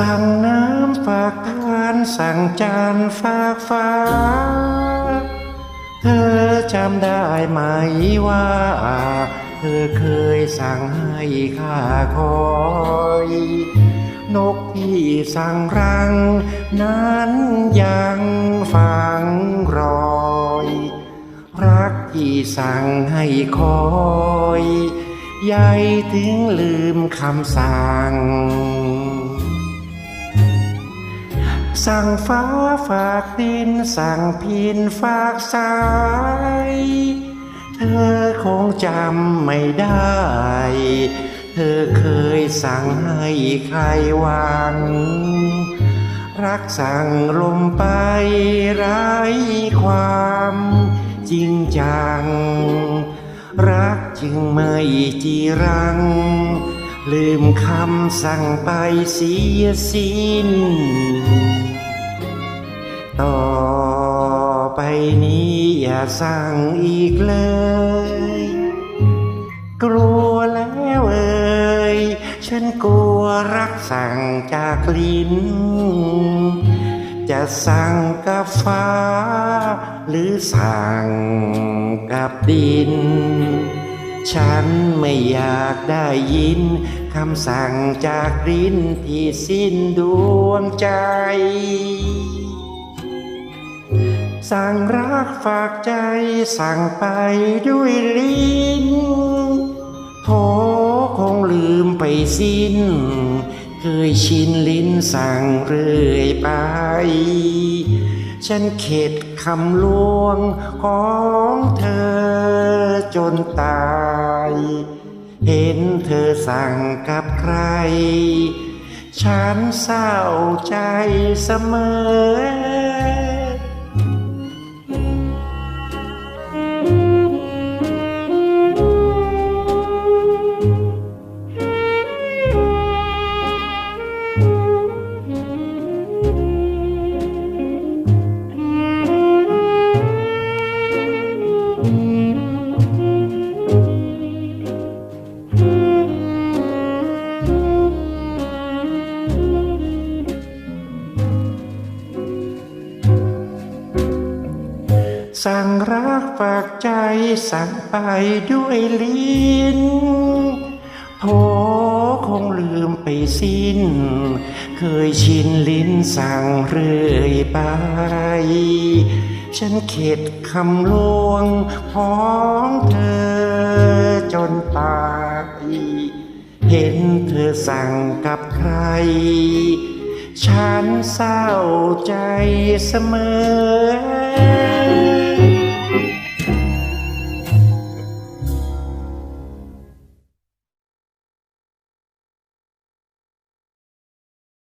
สั่งน้ำฝากทานสั่งจานฝากฟ้า เธอจำได้ไหมว่า เธอเคยสั่งให้ข้าคอย นกที่สั่งรัง นั้นยังฝังรอยรักที่สั่งให้คอย ยายถึงลืมคำสั่ง สั่งฟ้าฝากดิน สั่งพินฝากสาย เธอคงจำไม่ได้ เธอเคยสั่งให้ใครวังรักสั่งลมไปไร้ความจริงจัง รักจึงไม่จีรัง ลืมคำสั่งไปเสียสิ้น ต่อไปนี้อย่าสั่งอีกเลย กลัวแล้วเอ่ยฉันกลัวรักสั่งจากลิ้น จะสั่งกับฟ้า หรือสั่งกับดิน ฉันไม่อยากได้ยินคำสั่งจากลิ้นที่สิ้นดวงใจ สั่งรักฝากใจสั่งไปด้วยลิ้นโถคงลืมไปสิ้น เคยชินลิ้นสั่งเรื่อยไป ฉันเข็ดคำลวงของเธอจนตาย เห็นเธอสั่งกับใคร ฉันเศร้าใจเสมอ สั่งรักฝากใจสั่งไปด้วยลิ้นโถคงลืมไปสิ้น เคยชินลิ้นสั่งเรื่อยไป ฉันเข็ดคำลวงของเธอจนตายเห็นเธอสั่งกับใคร ฉันเศร้าใจเสมอ